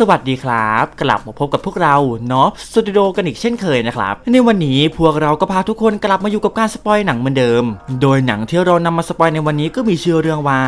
สวัสดีครับ กลับมาพบกับพวกเราเนาะสตูดิโอกันอีกเช่นเคยนะครับ ในวันนี้พวกเราก็พาทุกคนกลับมาอยู่กับการสปอยหนังเหมือนเดิม โดยหนังที่เรานำมาสปอยในวันนี้ก็มีชื่อเรื่องว่า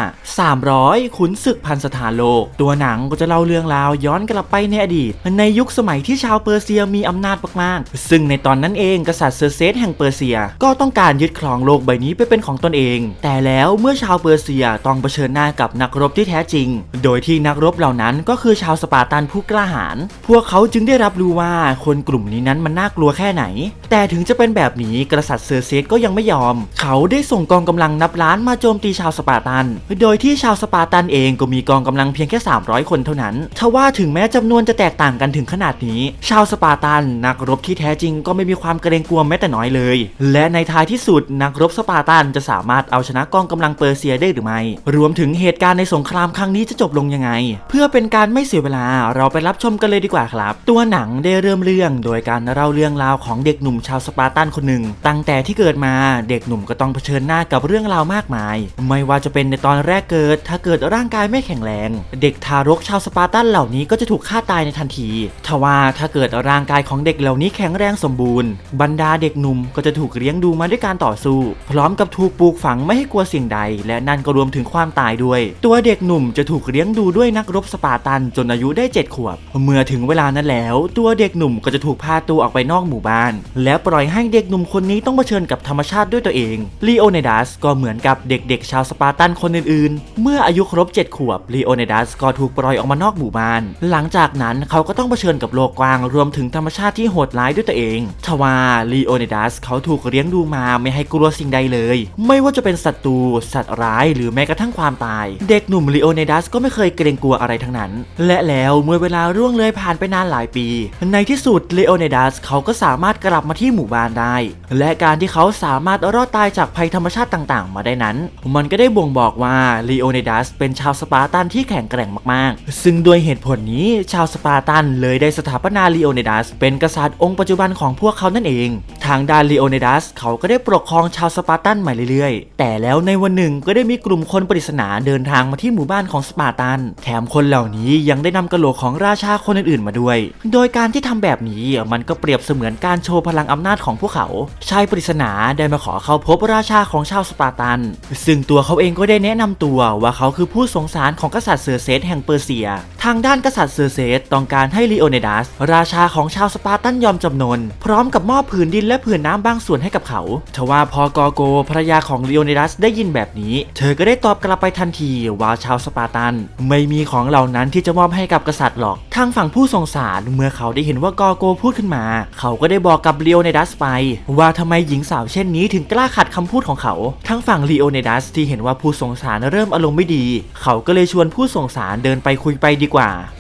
300 ขุนศึกพันสถานโลก ตัวหนังก็จะเล่าเรื่องราวย้อนกลับไปในอดีต ในยุคสมัยที่ชาวเปอร์เซียมีอำนาจมากๆ ซึ่งในตอนนั้นเองกษัตริย์เซอร์เซสแห่งเปอร์เซีย ก็ต้องการยึดครองโลกใบนี้ไปเป็นของตนเอง แต่แล้วเมื่อชาวเปอร์เซียต้องเผชิญหน้ากับนักรบที่แท้จริง โดยที่นักรบเหล่านั้นก็คือชาวสปาร์ตันผู้กล้าหาญพวกเขาจึงได้รับรู้ว่าคนกลุ่มนี้นั้นมันน่ากลัวแค่ไหน แต่ถึงจะเป็นแบบนี้กษัตริย์เซอร์เซสก็ยังไม่ยอม เขาได้ส่งกองกำลังนับล้านมาโจมตีชาวสปาร์ตัน โดยที่ชาวสปาร์ตันเองก็มีกองกำลังเพียงแค่ 300 คนเท่านั้นทว่าถึงแม้จำนวนจะแตกต่างกันถึงขนาดนี้ ชาวสปาร์ตันนักรบที่แท้จริงก็ไม่มีความเกรงกลัวแม้แต่น้อยเลย และในท้ายที่สุดนักรบสปาร์ตันจะสามารถเอาชนะกองกำลังเปอร์เซียได้หรือไม่ รวมถึงเหตุการณ์ในสงครามครั้งนี้จะจบลงยังไง เพื่อเป็นการไม่เสียเวลาเราไปรับชมกันเลยดีกว่าครับ ตัวหนังได้เริ่มเรื่องโดยการเล่าเรื่องราวของเด็กหนุ่มชาวสปาร์ตันคนหนึ่ง ตั้งแต่ที่เกิดมาเด็กหนุ่มก็ต้องเผชิญหน้ากับเรื่องราวมากมาย ไม่ว่าจะเป็นในตอนแรกเกิด ถ้าเกิดร่างกายไม่แข็งแรง เด็กทารกชาวสปาร์ตันเหล่านี้ก็จะถูกฆ่าตายในทันทีทว่าถ้าเกิดร่างกายของเด็กเหล่านี้แข็งแรงสมบูรณ์ บรรดาเด็กหนุ่มก็จะถูกเลี้ยงดูมาด้วยการต่อสู้ พร้อมกับถูกปลูกฝังไม่ให้กลัวสิ่งใด และนั่นก็รวมถึงความตายด้วย ตัวเด็กหนุ่มจะถูกเลี้ยงดูด้วยนักรบสปาร์ตันจนอายุได้7 ขวบ เมื่อถึงเวลานั้นแล้ว ตัวเด็กหนุ่มก็จะถูกพาตัวออกไปนอกหมู่บ้าน และปล่อยให้เด็กหนุ่มคนนี้ต้องเผชิญกับธรรมชาติด้วยตัวเองลีโอเนดัสก็เหมือนกับเด็กๆ ชาวสปาร์ตันคนอื่นๆ เมื่ออายุครบ 7 ขวบลีโอเนดัสก็ถูกปล่อยออกมานอกหมู่บ้าน หลังจากนั้นเขาก็ต้องเผชิญกับโลกกว้างรวมถึงธรรมชาติที่โหดร้ายด้วยตัวเองทว่าลีโอเนดัสเขาถูกเลี้ยงดูมาไม่ให้กลัวสิ่งใดเลย ไม่ว่าจะเป็นศัตรูสัตว์ร้าย หรือแม้กระทั่งความตาย เด็กหนุ่มลีโอเนดัสก็ไม่เคยเกรงกลัวอะไรทั้งนั้น และแล้วเมื่อเวลาร่วงเลยผ่านไปนานหลายปี ในที่สุดเลโอเนดัสเขาก็สามารถกลับมาที่หมู่บ้านได้ และการที่เขาสามารถรอดตายจากภัยธรรมชาติต่างๆ มาได้นั้น มันก็ได้บ่งบอกว่าเลโอเนดัสเป็นชาวสปาร์ตันที่แข็งแกร่งมากๆ ซึ่งด้วยเหตุผลนี้ชาวสปาร์ตันเลยได้สถาปนาเลโอเนดัสเป็นกษัตริย์องค์ปัจจุบันของพวกเขานั่นเอง ทางด้านเลโอเนดัสเขาก็ได้ปกครองชาวสปาร์ตันมาเรื่อยๆ แต่แล้วในวันหนึ่งก็ได้มีกลุ่มคนปริศนาเดินทางมาที่หมู่บ้านของสปาร์ตัน แถมคนเหล่านี้ยังได้นำกระโหลกของราชาคนอื่นๆมาด้วย โดยการที่ทำแบบนี้มันก็เปรียบเสมือนการโชว์พลังอำนาจของพวกเขา ชายปริศนาได้มาขอเข้าพบราชาของชาวสปาร์ตัน ซึ่งตัวเขาเองก็ได้แนะนำตัวว่าเขาคือผู้สงสารของกษัตริย์เซอร์เซสแห่งเปอร์เซีย ทางด้านกษัตริย์เซอร์เซสต้องการให้ลีโอเนดัสราชาของชาวสปาร์ตันยอมจำนน พร้อมกับมอบผืนดินและผืนน้ำบางส่วนให้กับเขาทว่าพอกอโกภรรยาของลีโอเนดัสได้ยินแบบนี้ เธอก็ได้ตอบกลับไปทันทีว่าชาวสปาร์ตัน ไม่มีของเหล่านั้นที่จะมอบให้กับกษัตริย์หรอก ทางฝั่งผู้สงสารเมื่อเขาได้เห็นว่ากอโกพูดขึ้นมา เขาก็ได้บอกกับลีโอเนดัสไป ว่าทำไมหญิงสาวเช่นนี้ถึงกล้าขัดคำพูดของเขา ทั้งฝั่งลีโอเนดัสที่เห็นว่าผู้สงสารเริ่มอารมณ์ไม่ดี เขาก็เลยชวนผู้สงสารเดินไปคุยไปดีกว่า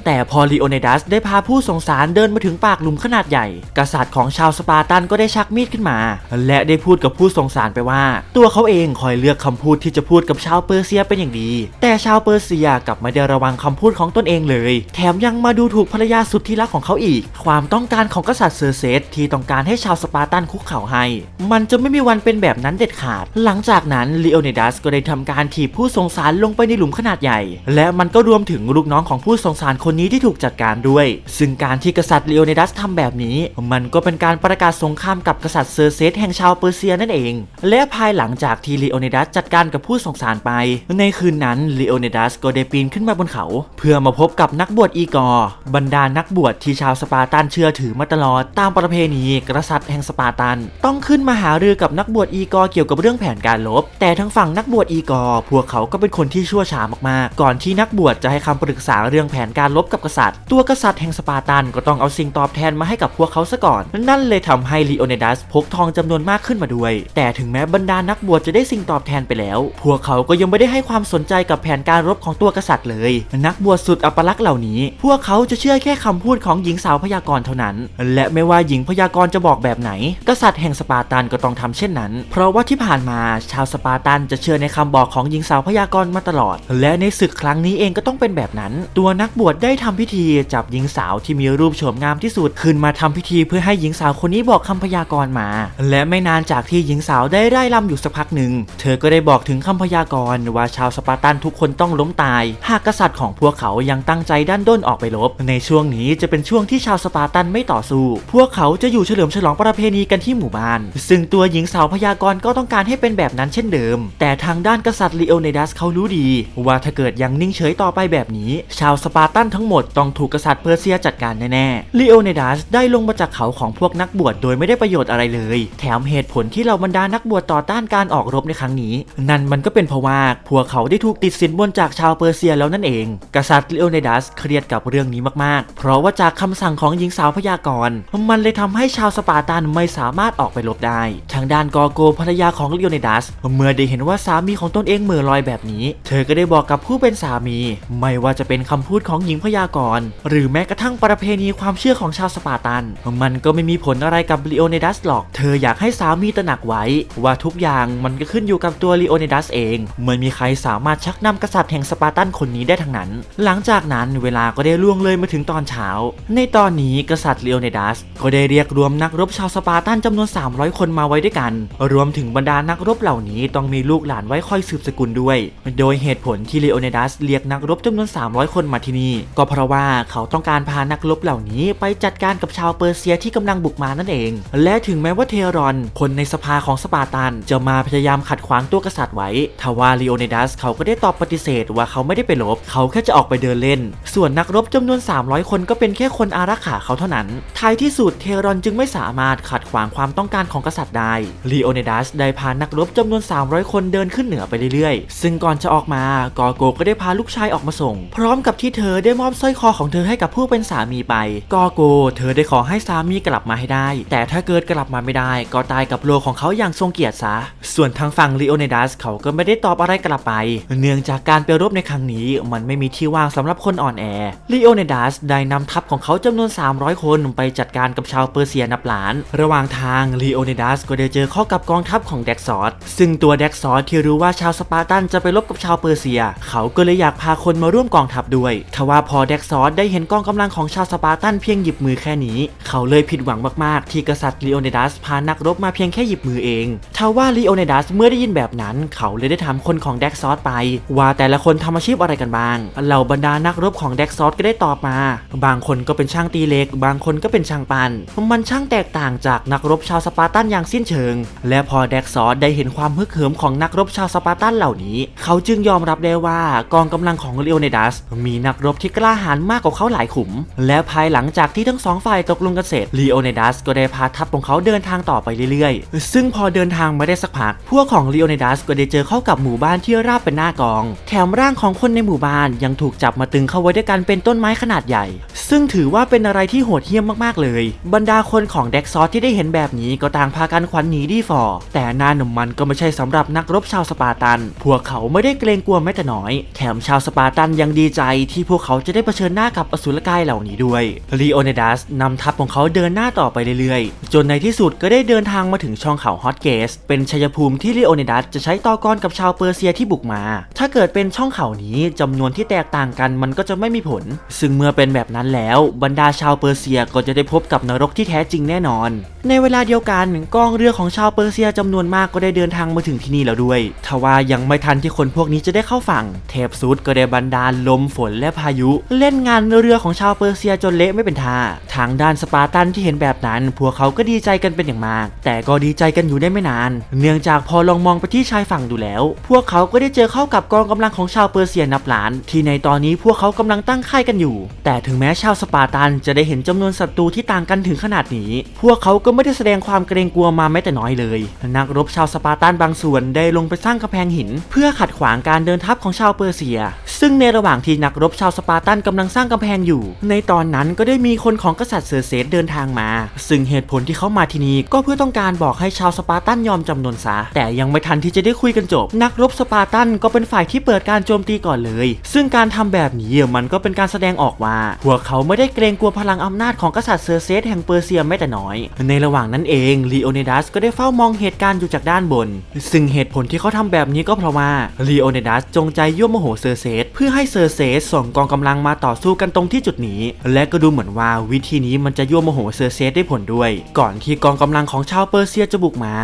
แต่พอลีโอเนดัสได้พาผู้สงสารเดินมาถึงปากหลุมขนาดใหญ่ กษัตริย์ของชาวสปาร์ตันก็ได้ชักมีดขึ้นมา และได้พูดกับผู้สงสารไปว่า ตัวเขาเองคอยเลือกคำพูดที่จะพูดกับชาวเปอร์เซียเป็นอย่างดี แต่ชาวเปอร์เซียกลับไม่ได้ระวังคำพูดของตนเองเลย แถมยังมาดูถูกภรรยาสุดที่รักของเขาอีก ความต้องการของกษัตริย์เซอร์เซสที่ต้องการให้ชาวสปาร์ตันคุกเข่าให้ มันจะไม่มีวันเป็นแบบนั้นเด็ดขาด หลังจากนั้นลีโอเนดัสก็ได้ทำการถีบผู้สงสารลงไปในหลุมขนาดใหญ่ และมันก็รวมถึงลูกน้องของผู้สงสารคนนี้ที่ถูกจัดการด้วย ซึ่งการที่กษัตริย์เลโอเนดัสทำแบบนี้ มันก็เป็นการประกาศสงครามกับกษัตริย์เซอร์เซสแห่งชาวเปอร์เซียนั่นเอง และภายหลังจากที่เลโอเนดัสจัดการกับผู้สงสารไป ในคืนนั้นเลโอเนดัสก็ได้ปีนขึ้นมาบนเขา เพื่อมาพบกับนักบวชอีกอร์บรรดานักบวชที่ชาวสปาร์ตันเชื่อถือมาตลอดตามประเพณีกษัตริย์แห่งสปาร์ตัน ต้องขึ้นมาหารือกับนักบวชอีกอร์เกี่ยวกับเรื่องแผนการลบ แต่ทั้งฝั่งนักบวชอีกอร์พวกเขาก็เป็นคนที่ชั่วช้ามากๆ ก่อนที่นักบวชจะให้คำปรึกษาเรื่องแผนการลบกับกษัตริย์ ตัวกษัตริย์แห่งสปาร์ตันก็ต้องเอาสิ่งตอบแทนมาให้กับพวกเขาซะก่อน นั่นเลยทำให้ลีโอเนดัสพกทองจำนวนมากขึ้นมาด้วย แต่ถึงแม้บรรดานักบวชจะได้สิ่งตอบแทนไปแล้ว พวกเขาก็ยังไม่ได้ให้ความสนใจกับแผนการรบของตัวกษัตริย์เลย นักบวชสุดอัปลักษณ์เหล่านี้ พวกเขาจะเชื่อแค่คำพูดของหญิงสาวพยากรณ์เท่านั้น และไม่ว่าหญิงพยากรณ์จะบอกแบบไหน กษัตริย์แห่งสปาร์ตันก็ต้องทำเช่นนั้น เพราะว่าที่ผ่านมาชาวสปาร์ตันจะเชื่อในคำบอกของหญิงสาวพยากรณ์มาตลอด และในศึกครั้งนี้เองก็ต้องเป็นแบบนั้น ตัวนักบวชได้ทำพิธีจับหญิงสาวที่มีรูปโฉมงามที่สุดขึ้นมาทำพิธีเพื่อให้หญิงสาวคนนี้บอกคำพยากรณ์มา และไม่นานจากที่หญิงสาวได้ไล่ลำอยู่สักพักหนึ่ง เธอก็ได้บอกถึงคำพยากรณ์ว่าชาวสปาร์ตันทุกคนต้องล้มตาย หากกษัตริย์ของพวกเขายังตั้งใจด้านด้นออกไปรบ ในช่วงนี้จะเป็นช่วงที่ชาวสปาร์ตันไม่ต่อสู้ พวกเขาจะอยู่เฉลิมฉลองประเพณีกันที่หมู่บ้าน ซึ่งตัวหญิงสาวพยากรณ์ก็ต้องการให้เป็นแบบนั้นเช่นเดิม แต่ทางด้านกษัตริย์ลีโอเนดัสเขารู้ดี ว่าถ้าเกิดยังนิ่งเฉยต่อไปแบบนี้ ชาวสสปาร์ตันทั้งหมดต้องถูกกษัตริย์เปอร์เซียจัดการแน่ๆลีโอเนดัสได้ลงมาจากเขาของพวกนักบวชโดยไม่ได้ประโยชน์อะไรเลย แถมเหตุผลที่เราบรรดานักบวชต่อต้านการออกรบในครั้งนี้ นั่นมันก็เป็นเพราะว่าพวกเขาได้ถูกติดสินบนจากชาวเปอร์เซียแล้วนั่นเอง กษัตริย์ลีโอเนดัสเครียดกับเรื่องนี้มากๆ เพราะว่าจากคำสั่งของหญิงสาวพยากรณ์มันเลยทำให้ชาวสปาร์ตันไม่สามารถออกไปรบได้ ทางด้านกอโกภรรยาของลีโอเนดัสเมื่อได้เห็นว่าสามีของตนเองเหม่อลอยแบบนี้ เธอก็ได้บอกกับผู้เป็นสามี ไม่ว่าจะเป็นคำพูดของหญิงพยากรณ์หรือแม้กระทั่งประเพณีความเชื่อของชาวสปาร์ตัน มันก็ไม่มีผลอะไรกับลีโอเนดัสหรอก เธออยากให้สามีตระหนักไว้ ว่าทุกอย่างมันก็ขึ้นอยู่กับตัวลีโอเนดัสเองไม่มีใครสามารถชักนำกษัตริย์แห่งสปาร์ตันคนนี้ได้ทั้งนั้น หลังจากนั้นเวลาก็ได้ล่วงเลยมาถึงตอนเช้า ในตอนนี้กษัตริย์ลีโอเนดัสก็ได้เรียกรวมนักรบชาวสปาร์ตันจำนวน 300 คนมาไว้ด้วยกัน รวมถึงบรรดานักรบเหล่านี้ต้องมีลูกหลานไว้คอยสืบสกุลด้วย โดยเหตุผลที่ลีโอเนดัสเรียกนักรบจำนวน 300 คนมาที่นี่ ก็เพราะว่าเขาต้องการพานักรบเหล่านี้ไปจัดการกับชาวเปอร์เซียที่กำลังบุกมานั่นเอง และถึงแม้ว่าเทรอน คนในสภาของสปาร์ตัน จะมาพยายามขัดขวางตัวกษัตริย์ไว้ทว่าลีโอเนดัสเขาก็ได้ตอบปฏิเสธว่าเขาไม่ได้ไปรบ เขาแค่จะออกไปเดินเล่น ส่วนนักรบจำนวน 300 คนก็เป็นแค่คนอารักขาเขาเท่านั้นท้ายที่สุดเทรอนจึงไม่สามารถขัด วางความต้องการของกษัตริย์ได้ลีโอเนดัสได้พานักรบจำนวน 300 คนเดินขึ้นเหนือไปเรื่อยๆ ซึ่งก่อนจะออกมากอโกก็ได้พาลูกชายออกมาส่ง พร้อมกับที่เธอได้มอบสร้อยคอของเธอให้กับผู้เป็นสามีไป กอโก เธอได้ขอให้สามีกลับมาให้ได้ แต่ถ้าเกิดกลับมาไม่ได้ ก็ตายกับโลของเขาอย่างทรงเกียรติซะ ส่วนทางฝั่งลีโอเนดัสเขาก็ไม่ได้ตอบอะไรกลับไป เนื่องจากการไปรบในครั้งนี้มันไม่มีที่ว่างสำหรับคนอ่อนแอลีโอเนดัสได้นำทัพของเขาจำนวน 300 คนไปจัดการกับชาวเปอร์เซียนับล้าน ระหว่างทางลีโอเนดัสก็ได้เจอเข้ากับกองทัพของแดกซอสซึ่งตัวแดกซอสที่รู้ว่าชาวสปาร์ตันจะไปรบกับชาวเปอร์เซีย เขาก็เลยอยากพาคนมาร่วมกองทัพด้วยทว่าพอแดกซอสได้เห็นกองกำลังของชาวสปาร์ตันเพียงหยิบมือแค่นี้ เขาเลยผิดหวังมากๆ ที่กษัตริย์ลีโอเนดัสพานักรบมาเพียงแค่หยิบมือเองทว่าลีโอเนดัสเมื่อได้ยินแบบนั้น เขาเลยได้ถามคนของแดกซอสไป ว่าแต่ละคนทำอาชีพอะไรกันบ้างเหล่าบรรดานักรบของแดกซอสก็ได้ตอบมา บางคนก็เป็นช่างตีเหล็ก บางคนก็เป็นช่างปันมันช่างแตกต่างจากนักรบชาวสปาร์ตันอย่างสิ้นเชิง และพอแดกซอสได้เห็นความฮึกเหิมของนักรบชาวสปาร์ตันเหล่านี้ เขาจึงยอมรับได้ว่ากองกำลังของลีโอเนดัส มีนักรบที่กล้าหาญมากกว่าเขาหลายขุม และภายหลังจากที่ทั้งสองฝ่ายตกลงกันเสร็จลีโอเนดัสก็ได้พาทัพของเขาเดินทางต่อไปเรื่อยๆ ซึ่งพอเดินทางมาได้สักพัก พวกของลีโอเนดัสก็ได้เจอเข้ากับหมู่บ้านที่ราบเป็นหน้ากอง แถมร่างของคนในหมู่บ้านยังถูกจับมาตึงเข้าไว้ด้วยกันเป็นต้นไม้ขนาดใหญ่ ซึ่งถือว่าเป็นอะไรที่โหดเหี้ยมมากๆเลย บรรดาคนของแดกซอสที่ได้เห็นแบบนี้ก็ต่างพากันขวัญหนีดีฟอร์แต่นานหนุ่มมันก็ไม่ใช่สำหรับนักรบชาวสปาร์ตัน พวกเขาไม่ได้เกรงกลัวแม้แต่น้อย แถมชาวสปาร์ตันยังดีใจที่พวกเขาจะได้เผชิญหน้ากับอสุรกายเหล่านี้ด้วยลีโอเนดัสนำทัพของเขาเดินหน้าต่อไปเรื่อยๆ จนในที่สุดก็ได้เดินทางมาถึงช่องเขาฮอตเกสเป็นชัยภูมิที่ลีโอเนดัสจะใช้ต่อกรกับชาวเปอร์เซียที่บุกมา ถ้าเกิดเป็นช่องเขานี้จำนวนที่แตกต่างกันมันก็จะไม่มีผล ซึ่งเมื่อเป็นแบบนั้นแล้ว บรรดาชาวเปอร์เซียก็จะได้พบกับนรกที่แท้จริงแน่นอน ในเวลาเดียวกันกองเรือของชาวเปอร์เซียจำนวนมากก็ได้เดินทางมาถึงที่นี่แล้วด้วยทว่ายังไม่ทันที่คนพวกนี้จะได้เข้าฝั่ง เทพซุดก็ได้บันดาลลมฝนและพายุ เล่นงานเรือของชาวเปอร์เซียจนเละไม่เป็นท่า ทางด้านสปาร์ตันที่เห็นแบบนั้น พวกเขาก็ดีใจกันเป็นอย่างมาก แต่ก็ดีใจกันอยู่ได้ไม่นาน เนื่องจากพอลองมองไปที่ชายฝั่งดูแล้ว พวกเขาก็ได้เจอเข้ากับกองกำลังของชาวเปอร์เซียนับล้าน ที่ในตอนนี้พวกเขากำลังตั้งค่ายกันอยู่ แต่ถึงแม้ชาวสปาร์ตันจะได้เห็นจำนวนศัตรูที่ต่างกันถึงขนาดนี้ พวกเขาก็ไม่ได้แสดงความเกรงกลัวมาแม้แต่น้อยเลย นักรบชาวสปาร์ตันบางส่วนได้ลงไปสร้างกำแพงหิน เพื่อขัดขวางการเดินทัพของชาวเปอร์เซีย ซึ่งในระหว่างที่นักรบชาวสปาร์ตันกำลังสร้างกำแพงอยู่ ในตอนนั้นก็ได้มีคนของกษัตริย์เซอร์เซสเดินทางมา ซึ่งเหตุผลที่เขามาที่นี่ก็เพื่อต้องการบอกให้ชาวสปาร์ตันยอมจำนนซะ แต่ยังไม่ทันที่จะได้คุยกันจบ นักรบสปาร์ตันก็เป็นฝ่ายที่เปิดการโจมตีก่อนเลย ซึ่งการทำแบบนี้มันก็เป็นการแสดงออกว่าพวกเขาไม่ได้เกรงกลัวพลังอำนาจของกษัตริย์เซอร์เซสแห่งเปอร์เซียแม้แต่น้อย ในระหว่างนั้นเองลีโอเนดัสก็ได้เฝ้ามองเหตุการณ์อยู่จากด้านบน ซึ่งเหตุผลที่เขาทำแบบนี้ก็เพราะว่าลีโอเนดัสจงใจยั่วโมโหเซอร์เซสเพื่อให้เซอร์เซสส่งกองกำลังมาต่อสู้กันตรงที่จุดนี้ และก็ดูเหมือนว่าวิธีนี้มันจะยั่วโมโหเซอร์เซสได้ผลด้วย ก่อนที่กองกำลังของชาวเปอร์เซียจะบุกมา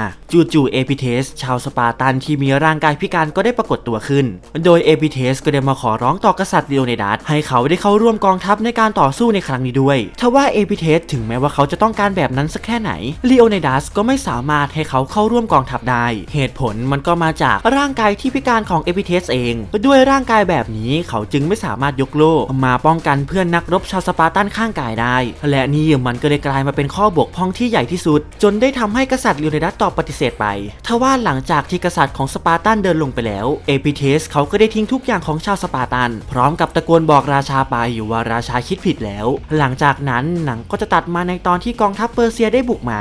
จู่ๆเอพิเทสชาวสปาร์ตันที่มีร่างกายพิการก็ได้ปรากฏตัวขึ้น โดยเอพิเทสก็ได้มาขอร้องต่อกษัตริย์ลีโอเนดัสให้เขาได้เข้าร่วมกองทัพในการต่อสู้ในครั้งนี้ด้วยทว่าเอพิเทสถึงแม้ว่าเขาจะต้องการแบบนั้นสักแค่ไหนลีโอเนดัสก็ไม่สามารถให้เขาเข้าร่วมกองทัพได้ เหตุผลมันก็มาจากร่างกายที่พิการของเอพิเทสเอง ด้วยร่างกายแบบนี้เขาจึงไม่สามารถยกโล่มาป้องกันเพื่อนนักรบชาวสปาร์ตันข้างกายได้ และนี่มันก็เลยกลายมาเป็นข้อบกพร่องที่ใหญ่ที่สุด จนได้ทำให้กษัตริย์ลีโอเนดัสตอบปฏิเสธไปทว่าหลังจากที่กษัตริย์ของสปาร์ตันเดินลงไปแล้วเอพิเทสเขาก็ได้ทิ้งทุกอย่างของชาวสปาร์ตัน พร้อมกับตะโกนบอกราชาไปว่าราชาคิดผิดแล้ว หลังจากนั้นหนังก็จะตัดมาในตอนที่กองทัพเปอร์เซียได้บุกมา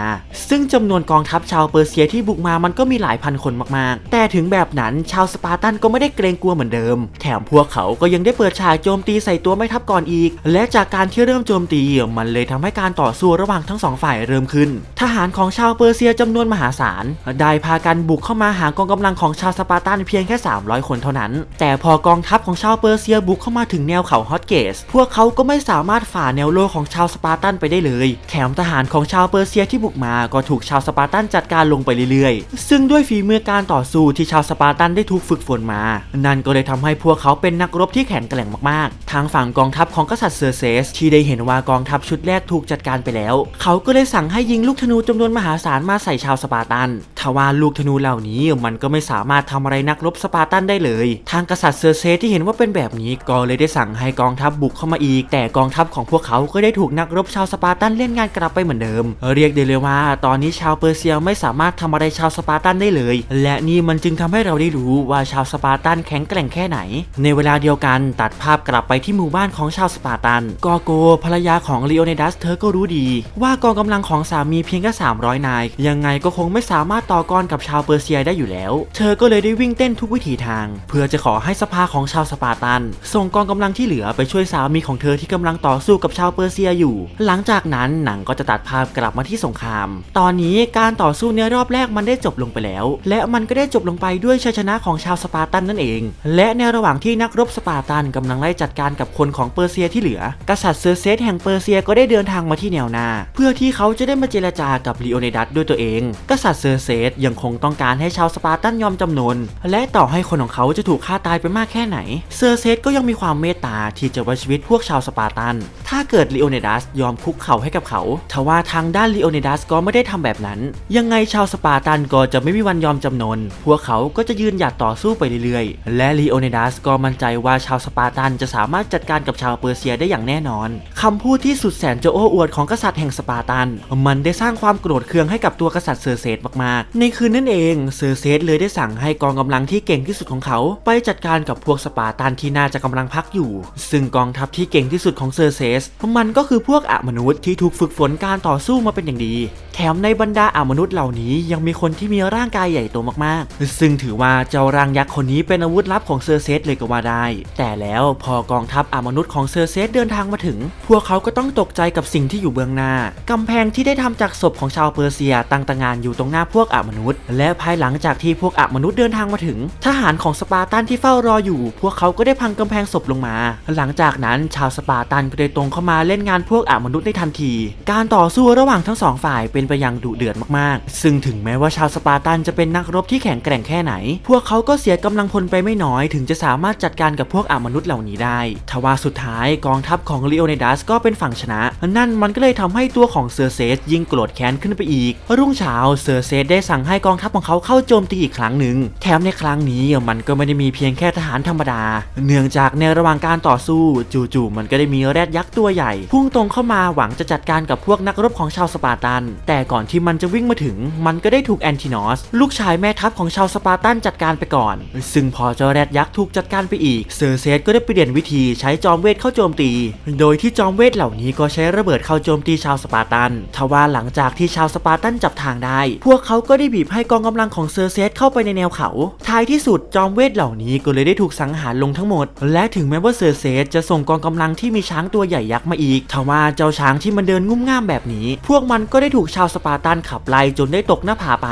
ซึ่งจำนวนกองทัพชาวเปอร์เซียที่บุกมามันก็มีหลายพันคนมากๆ แต่ถึงแบบนั้นชาวสปาร์ตันก็ไม่ได้เกรงกลัวเหมือนเดิม แถมพวกเขาก็ยังได้เปิดฉากโจมตีใส่ตัวไม่ทัพก่อนอีก และจากการที่เริ่มโจมตีมันเลยทำให้การต่อสู้ระหว่างทั้งสองฝ่ายเริ่มขึ้น ทหารของชาวเปอร์เซียจำนวนมหาศาลได้พากันบุกเข้ามาหากองกำลังของชาวสปาร์ตันเพียงแค่ 300 คนเท่านั้น แต่พอกองทัพของชาวเปอร์เซียบุกเข้ามาถึงแนวเขาฮอตเกสพวกเขาก็ไม่สามารถฝ่าแนวโลของชาวสปาร์ตันไปได้เลย แถมทหารของชาวเปอร์เซียที่บุกมาก็ถูกชาวสปาร์ตันจัดการลงไปเรื่อยๆ ซึ่งด้วยฝีมือการต่อสู้ที่ชาวสปาร์ตันได้ถูกฝึกฝนมา นั่นก็เลยทำให้พวกเขาเป็นนักรบที่แข็งแกร่งมากๆ ทางฝั่งกองทัพของกษัตริย์เซอร์เซส ที่ได้เห็นว่ากองทัพชุดแรกถูกจัดการไปแล้ว เขาก็เลยสั่งให้ยิงลูกธนูจำนวนมหาศาลมาใส่ชาวสปาร์ตันทว่าลูกธนูเหล่านี้มันก็ไม่สามารถทำอะไรนักรบสปาร์ตันได้เลย ทางกษัตริย์เซอร์เซสที่เห็นว่าเป็นแบบนี้ก็เลยได้สั่งให้กองทัพบุกเข้ามาอีก แต่กองทัพของพวกเขาก็ได้ถูกนักรบชาวสปาร์ตันเล่นงานกลับไปเหมือนเดิม เรียกได้เลยว่า ตอนนี้ชาวเปอร์เซียไม่สามารถทำอะไรชาวสปาร์ตันได้เลย และนี่มันจึงทำให้เราได้รู้ว่าชาวสปาร์ตันแข็งแกร่งแค่ไหน ในเวลาเดียวกันตัดภาพกลับไปที่หมู่บ้านของชาวสปาร์ตัน กอโกภรรยาของลีโอเนดัสเธอก็รู้ดี ว่ากองกำลังของสามีเพียงแค่300 นาย ยังไงก็คงไม่สามารถต่อกรกับชาวเปอร์เซียได้อยู่แล้ว เธอก็เลยได้วิ่งเต้นทุกวิถีทาง เพื่อจะขอให้สภาของชาวสปาร์ตัน ส่งกองกำลังที่เหลือไปช่วยสามีของเธอที่กำลังต่อสู้กับชาวเปอร์เซียอยู่ หลังจากนั้นหนังก็จะตัดภาพกลับมาที่สงคราม ตอนนี้การต่อสู้ในรอบแรกมันได้จบลงไปแล้ว และมันก็ได้จบลงไปด้วยชัยชนะของชาวสปาร์ตันนั่นเอง และในระหว่างที่นักรบสปาร์ตันกำลังไล่จัดการกับคนของเปอร์เซียที่เหลือ กษัตริย์เซอร์เซสแห่งเปอร์เซียก็ได้เดินทางมาที่แนวหน้า เพื่อที่เขาจะได้มาเจรจากับลีโอเนดัสด้วยตัวเอง กษัตริย์เซอร์เซสยังคงต้องการให้ชาวสปาร์ตันยอมจำนน และต่อให้คนของเขาจะถูกฆ่าตายไปมากแค่ไหน เซอร์เซสก็ยังมีความเมตตาที่จะไว้ชีวิตพวกชาวสปาร์ตัน ถ้าเกิดลีโอเนดัสยอมคุกเข่าให้กับเขาทว่าทางด้านลีโอเนดัสก็ไม่ได้ทำแบบนั้น ยังไงชาวสปาร์ตันก็จะไม่มีวันยอมจำนน พวกเขาก็จะยืนหยัดต่อสู้ไปเรื่อยๆ และลีโอเนดัสก็มั่นใจว่าชาวสปาร์ตันจะสามารถจัดการกับชาวเปอร์เซียได้อย่างแน่นอนคำพูดที่สุดแสนจะโอ้อวดของกษัตริย์แห่งสปาร์ตัน มันได้สร้างความโกรธเคืองให้กับตัวกษัตริย์เซอร์เซสมากๆ ในคืนนั้นเองเซอร์เซสเลยได้สั่งให้กองกำลังที่เก่งที่สุดของเขา ไปจัดการกับพวกสปาร์ตันที่น่าจะกำลังพักอยู่ ซึ่งกองทัพที่เก่งที่สุดของเซอร์เซสมันก็คือพวกอมนุษย์ที่ถูกฝึกฝนการต่อสู้มาเป็นอย่างดีแถมในบรรดาอามนุษย์เหล่านี้ยังมีคนที่มีร่างกายใหญ่โตมากๆ ซึ่งถือว่าเจ้าร่างยักษ์คนนี้เป็นอาวุธลับของเซอร์เซสเลยก็ว่าได้ แต่แล้วพอกองทัพอามนุษย์ของเซอร์เซสเดินทางมาถึง พวกเขาก็ต้องตกใจกับสิ่งที่อยู่เบื้องหน้ากำแพงที่ได้ทำจากศพของชาวเปอร์เซียตั้งตางานอยู่ตรงหน้าพวกอามนุษย์ และภายหลังจากที่พวกอามนุษย์เดินทางมาถึง ทหารของสปาร์ตันที่เฝ้ารออยู่ พวกเขาก็ได้พังกำแพงศพลงมา หลังจากนั้นชาวสปาร์ตันก็ได้ตรงเข้ามาเล่นงานพวกอามนุษย์ในทันที การต่อสู้ระหว่างทั้งสองฝ่ายเป็นเป็นไปอย่างดุเดือดมากๆ ซึ่งถึงแม้ว่าชาวสปาร์ตันจะเป็นนักรบที่แข็งแกร่งแค่ไหน พวกเขาก็เสียกำลังพลไปไม่น้อย ถึงจะสามารถจัดการกับพวกอมนุษย์เหล่านี้ได้ ทว่าสุดท้ายกองทัพของลีโอเนดัสก็เป็นฝั่งชนะ นั่นมันก็เลยทำให้ตัวของเซอร์เซสยิ่งโกรธแค้นขึ้นไปอีก รุ่งเช้าเซอร์เซสได้สั่งให้กองทัพของเขาเข้าโจมตีอีกครั้งหนึ่ง แถมในครั้งนี้มันก็ไม่ได้มีเพียงแค่ทหารธรรมดา เนื่องจากในระหว่างการต่อสู้ จู่ๆมันก็ได้มีแรดยักษ์ตัวใหญ่ พุ่งตรงเข้ามาหวังจะจัดการกับพวกนักรบของชาวสปาร์ตันแแต่ก่อนที่มันจะวิ่งมาถึง มันก็ได้ถูกแอนตินอส ลูกชายแม่ทัพของชาวสปาร์ตันจัดการไปก่อน ซึ่งพอเจ้าแรดยักษ์ถูกจัดการไปอีก เซอร์เซสก็ได้เปลี่ยนวิธีใช้จอมเวทเข้าโจมตี โดยที่จอมเวทเหล่านี้ก็ใช้ระเบิดเข้าโจมตีชาวสปาร์ตัน ทว่าหลังจากที่ชาวสปาร์ตันจับทางได้ พวกเขาก็ได้บีบให้กองกำลังของเซอร์เซสเข้าไปในแนวเขา ท้ายที่สุดจอมเวทเหล่านี้ก็เลยได้ถูกสังหารลงทั้งหมด และถึงแม้ว่าเซอร์เซสจะส่งกองกำลังที่มีช้างตัวใหญ่ยักษ์มาอีก ทว่าเจ้าช้างที่มันเดินงุ่มง่ามแบบนี้ พวกมันก็ได้ถูกชาวาวสปาร์ตันขับไล่จนได้ตกหน้าผาไป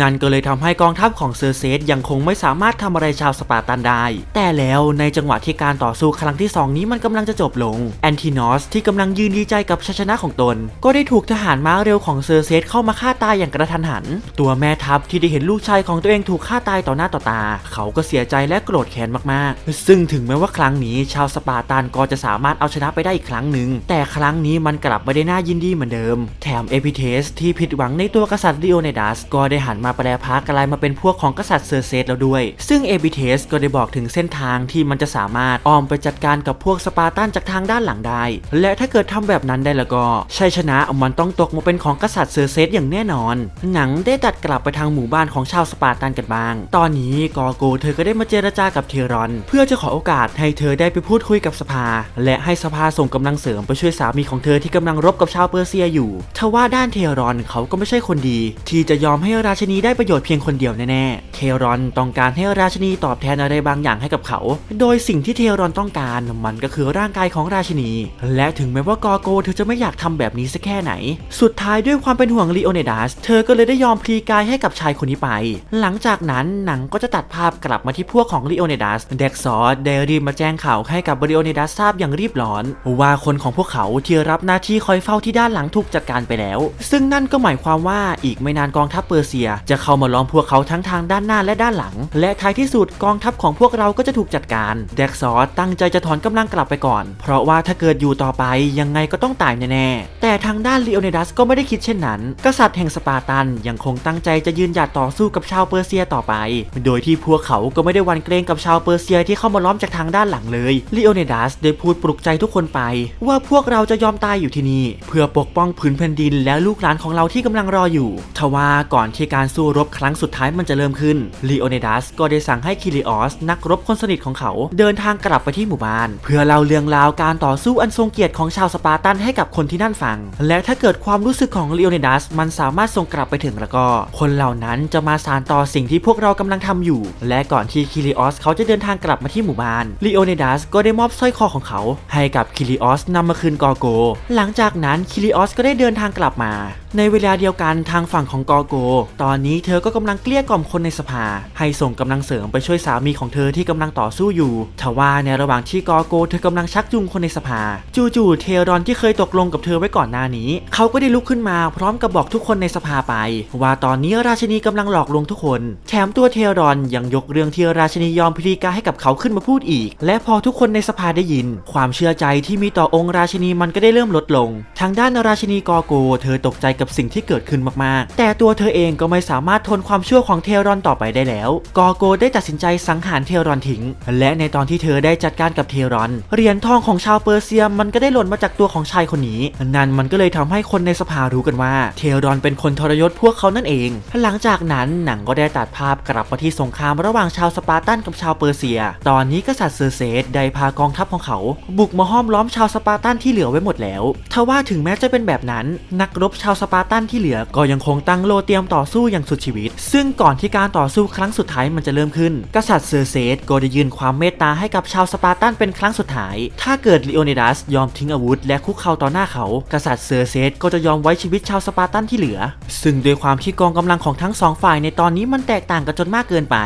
นั่นก็เลยทำให้กองทัพของเซอร์เซสยังคงไม่สามารถทำอะไรชาวสปาร์ตันได้ แต่แล้วในจังหวะที่การต่อสู้ครั้งที่สองนี้มันกำลังจะจบลง แอนตินอสที่กำลังยืนดีใจกับชัยชนะของตน ก็ได้ถูกทหารม้าเร็วของเซอร์เซสเข้ามาฆ่าตายอย่างกระทันหัน ตัวแม่ทัพที่ได้เห็นลูกชายของตัวเองถูกฆ่าตายต่อหน้าต่อตา เขาก็เสียใจและโกรธแค้นมากๆ ซึ่งถึงแม้ว่าครั้งนี้ชาวสปาร์ตันก็จะสามารถเอาชนะไปได้อีกครั้งหนึ่งแต่ครั้งนี้มันกลับไม่ได้น่ายินดีเหมือนเดิม แถมเอพิเทสที่ผิดหวังในตัวกษัตริย์ดิโอเนดัสก็ได้หันมาแปลพากกลายมาเป็นพวกของกษัตริย์เซอร์เซสแล้วด้วย ซึ่งเอพิเทสก็ได้บอกถึงเส้นทางที่มันจะสามารถอ้อมไปจัดการกับพวกสปาร์ตันจากทางด้านหลังได้ และถ้าเกิดทำแบบนั้นได้แล้วก็ชัยชนะมันต้องตกมาเป็นของกษัตริย์เซอร์เซสอย่างแน่นอน หนังได้ตัดกลับไปทางหมู่บ้านของชาวสปาร์ตันกันบ้าง ตอนนี้กอโกเธอก็ได้มาเจรจากับเทรอน เพื่อจะขอโอกาสให้เธอได้ไปพูดคุยกับสภา และให้สภาส่งกำลังเสริมไปช่วยสามีของเธอที่กำลังรบกับชาวเปอร์เซียอยู่ทว่าด้านเทรอนเขาก็ไม่ใช่คนดี ที่จะยอมให้ราชินีได้ประโยชน์เพียงคนเดียวแน่ๆ เทรอนต้องการให้ราชินีตอบแทนอะไรบางอย่างให้กับเขา โดยสิ่งที่เทรอนต้องการมันก็คือร่างกายของราชินี และถึงแม้ว่ากอโกเธอจะไม่อยากทำแบบนี้สักแค่ไหน สุดท้ายด้วยความเป็นห่วงลีโอเนดัสเธอก็เลยได้ยอมพลีกายให้กับชายคนนี้ไป หลังจากนั้นหนังก็จะตัดภาพกลับมาที่พวกของลีโอเนดัสเด็กซอสได้รีบมาแจ้งข่าวให้กับบริโอเนดัสทราบอย่างรีบร้อน ว่าคนของพวกเขาที่รับหน้าที่คอยเฝ้าที่ด้านหลังถูกจัดการไปแล้ว ซึ่งนั่นก็หมายความว่าอีกไม่นานกองทัพเปอร์เซีย จะเข้ามาล้อมพวกเขาทั้งทางด้านหน้าและด้านหลัง และท้ายที่สุดกองทัพของพวกเราก็จะถูกจัดการเด็กซอสตั้งใจจะถอนกำลังกลับไปก่อน เพราะว่าถ้าเกิดอยู่ต่อไปยังไงก็ต้องตายแน่ๆแต่ทางด้านลีโอเนดัสก็ไม่ได้คิดเช่นนั้น กษัตริย์แห่งสปาร์ตันยังคงตั้งใจจะยืนหยัดต่อสู้กับชาวเปอร์เซียต่อไป โดยที่พวกเขาก็ไม่ได้วันเกรงกับชาวเปอร์เซียที่เข้ามาล้อมจากทางด้านหลังเลยลีโอเนดัสได้พูดปลุกใจทุกคนไป ว่าพวกเราจะยอมตายอยู่ที่นี่ เพื่อปกป้องผืนแผ่นดินและลูกหลานของเราที่กำลังรออยู่ ทว่าก่อนที่การสู้รบครั้งสุดท้ายมันจะเริ่มขึ้นลีโอเนดัสก็ได้สั่งให้คิริออสนักรบคนสนิทของเขา เดินทางกลับไปที่หมู่บ้าน เพื่อเล่าเรื่องราวการต่อสู้อันทรงเกียรติของชาวสปาร์ตันให้กับคนที่นั่นฟัง และถ้าเกิดความรู้สึกของลีโอเนดัสมันสามารถส่งกลับไปถึงแล้วก็ คนเหล่านั้นจะมาสานต่อสิ่งที่พวกเรากำลังทำอยู่ และก่อนที่คิริออสเขาจะเดินทางกลับมาที่หมู่บ้านลีโอเนดัสก็ได้มอบสร้อยคอของเขา ให้กับคิริออสนำมาคืนกอโก หลังจากนั้นคิริออสก็ได้เดินทางกลับมาในเวลาเดียวกันทางฝั่งของกอโก ตอนนี้เธอก็กำลังเกลี้ยกล่อมคนในสภา ให้ส่งกำลังเสริมไปช่วยสามีของเธอที่กำลังต่อสู้อยู่ทว่าในระหว่างที่กอโก เธอกำลังชักจูงคนในสภา จู่ๆเทรอนที่เคยตกลงกับเธอไว้ก่อนหน้านี้ เขาก็ได้ลุกขึ้นมาพร้อมกับบอกทุกคนในสภาไป ว่าตอนนี้ราชินีกำลังหลอกลวงทุกคน แถมตัวเทรอนยังยกเรื่องที่ราชินียอมพลีกาให้กับเขาขึ้นมาพูดอีก และพอทุกคนในสภาได้ยิน ความเชื่อใจที่มีต่อองค์ราชินีมันก็ได้เริ่มลดลง ทางด้านราชินีกอโก เธอตกใจกับสิ่งที่เกิดขึ้นมากๆ แต่ตัวเธอเองก็ไม่สามารถทนความชั่วของเทรอนต่อไปได้แล้ว กอโกได้ตัดสินใจสังหารเทรอนทิ้ง และในตอนที่เธอได้จัดการกับเทรอน เหรียญทองของชาวเปอร์เซียมันก็ได้หล่นมาจากตัวของชายคนนี้ นั่นมันก็เลยทำให้คนในสภารู้กันว่า เทรอนเป็นคนทรยศพวกเขานั่นเอง หลังจากนั้นหนังก็ได้ตัดภาพกลับมาที่สงครามระหว่างชาวสปาร์ตันกับชาวเปอร์เซีย ตอนนี้กษัตริย์เซอร์เซสได้พากองทัพของเขา บุกมาห้อมล้อมชาวสปาร์ตันที่เหลือไว้หมดแล้ว ทว่าถึงแม้จะเป็นแบบนั้น นักรบชาวสปาร์ตันที่เหลือก็ยังคงตั้งโลเตรียมต่อสู้อย่างสุดชีวิต ซึ่งก่อนที่การต่อสู้ครั้งสุดท้ายมันจะเริ่มขึ้น กษัตริย์เซอร์เซสก็ได้ยื่นความเมตตาให้กับชาวสปาร์ตันเป็นครั้งสุดท้าย ถ้าเกิดลีโอเนดัสยอมทิ้งอาวุธและคุกเข่าต่อหน้าเขา กษัตริย์เซอร์เซสก็จะยอมไว้ชีวิตชาวสปาร์ตันที่เหลือ ซึ่งด้วยความที่กองกำลังของทั้งสองฝ่ายในตอนนี้มันแตกต่างกันจนมากเกินไป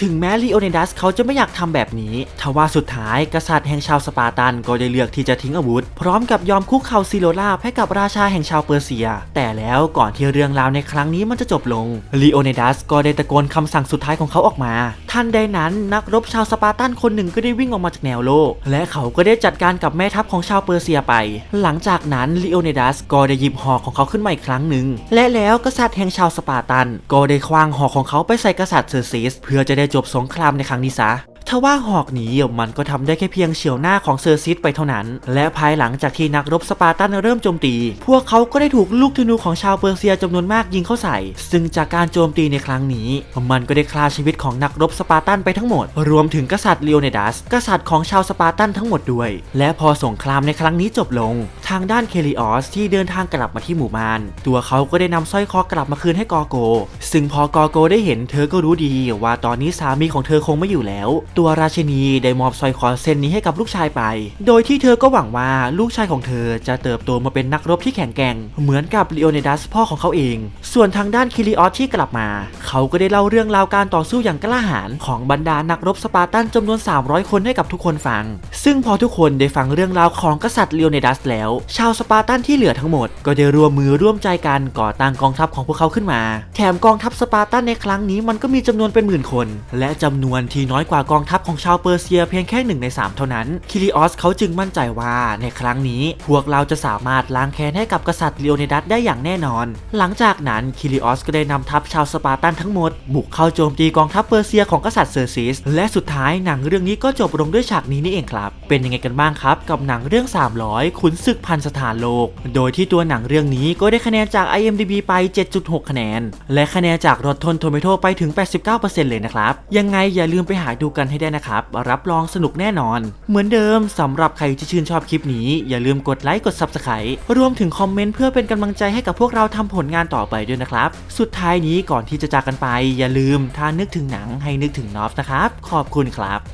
ถึงแม้ลีโอเนดัสเขาจะไม่อยากทำแบบนี้ทว่าสุดท้ายกษัตริย์แห่งชาวสปาร์ตันก็ได้เลือกที่จะทิ้งอาวุธ พร้อมกับยอมคุกเข่าซิโลลาให้กับราชาแห่งชาวเปอร์เซีย แต่แล้วก่อนที่เรื่องราวในครั้งนี้มันจะจบลงลีโอเนดัสก็ได้ตะโกนคำสั่งสุดท้ายของเขาออกมาทันใดนั้นนักรบชาวสปาร์ตันคนหนึ่งก็ได้วิ่งออกมาจากแนวโลก และเขาก็ได้จัดการกับแม่ทัพของชาวเปอร์เซียไป หลังจากนั้นลีโอเนดัสก็ได้หยิบหอกของเขาขึ้นมาอีกครั้งหนึ่งและแล้วกษัตริย์แห่งชาวสปาร์ตัน ก็ได้คว้างหอกของเขาไปใส่กษัตริย์เซอร์ซิสเพื่อจะได้จบสงครามในครั้งนี้ซะ ว่าหอกหนี้มันก็ทำได้แค่เพียงเฉียวหน้าของเซอร์ซิสไปเท่านั้น และภายหลังจากที่นักรบสปาร์ตันเริ่มโจมตี พวกเขาก็ได้ถูกลูกธนูของชาวเปอร์เซียจำนวนมากยิงเข้าใส่ ซึ่งจากการโจมตีในครั้งนี้ มันก็ได้ฆ่าชีวิตของนักรบสปาร์ตันไปทั้งหมด รวมถึงกษัตริย์เลโอเนดัส กษัตริย์ของชาวสปาร์ตันทั้งหมดด้วย และพอสงครามในครั้งนี้จบลง ทางด้านเคลิออสที่เดินทางกลับมาที่หมู่บ้าน ตัวเขาก็ได้นำสร้อยคอกลับมาคืนให้กอโก ซึ่งพอกอโกได้เห็นเธอก็รู้ดีว่าตอนนี้สามีของเธอคงไม่อยู่แล้ว ตัวตัวราชินีได้มอบสร้อยคอเส้นนี้ให้กับลูกชายไป โดยที่เธอก็หวังว่าลูกชายของเธอจะเติบโตมาเป็นนักรบที่แข็งแกร่ง เหมือนกับลีโอเนดัสพ่อของเขาเอง ส่วนทางด้านคิริออสที่กลับมา เขาก็ได้เล่าเรื่องราวการต่อสู้อย่างกล้าหาญของบรรดานักรบสปาร์ตันจำนวน 300 คนให้กับทุกคนฟัง ซึ่งพอทุกคนได้ฟังเรื่องราวของกษัตริย์ลีโอเนดัสแล้ว ชาวสปาร์ตันที่เหลือทั้งหมด ก็ได้ร่วมมือร่วมใจกันก่อตั้งกองทัพของพวกเขาขึ้นมา แถมกองทัพสปาร์ตันในครั้งนี้มันก็มีจำนวนเป็นหมื่นคน และจำนวนที่น้อยกว่ากองทัพของชาวเปอร์เซียเพียงแค่หนึ่งในสามเท่านั้น คิริออสเขาจึงมั่นใจว่าในครั้งนี้ พวกเราจะสามารถล้างแค้นให้กับกษัตริย์ลีโอเนดัสได้อย่างแน่นอน หลังจากนั้นคิริออสก็ได้นำทัพชาวสปาร์ตันทั้งหมด บุกเข้าโจมตีกองทัพเปอร์เซียของกษัตริย์เซอร์ซิส และสุดท้ายหนังเรื่องนี้ก็จบลงด้วยฉากนี้นี่เองครับ เป็นยังไงกันบ้างครับ กับหนังเรื่อง 300 ขุนศึกพันสถานโลก โดยที่ตัวหนังเรื่องนี้ก็ได้คะแนนจาก IMDb ไป 7.6 คะแนน และคะแนนจากรถทนโทเมโตไปถึง 89%เลยนะครับ ยังไงอย่าลืมไปหาดูกันให้ได้นะครับ รับรองสนุกแน่นอน เหมือนเดิมสำหรับใครที่ชื่นชอบคลิปนี้ อย่าลืมกดไลค์กด Subscribe รวมถึงคอมเมนต์เพื่อเป็นกำลังใจให้กับพวกเราทำผลงานต่อไปด้วยนะครับ สุดท้ายนี้ก่อนที่จะจากกันไป อย่าลืมถ้านึกถึงหนังให้นึกถึงนอฟนะครับ ขอบคุณครับ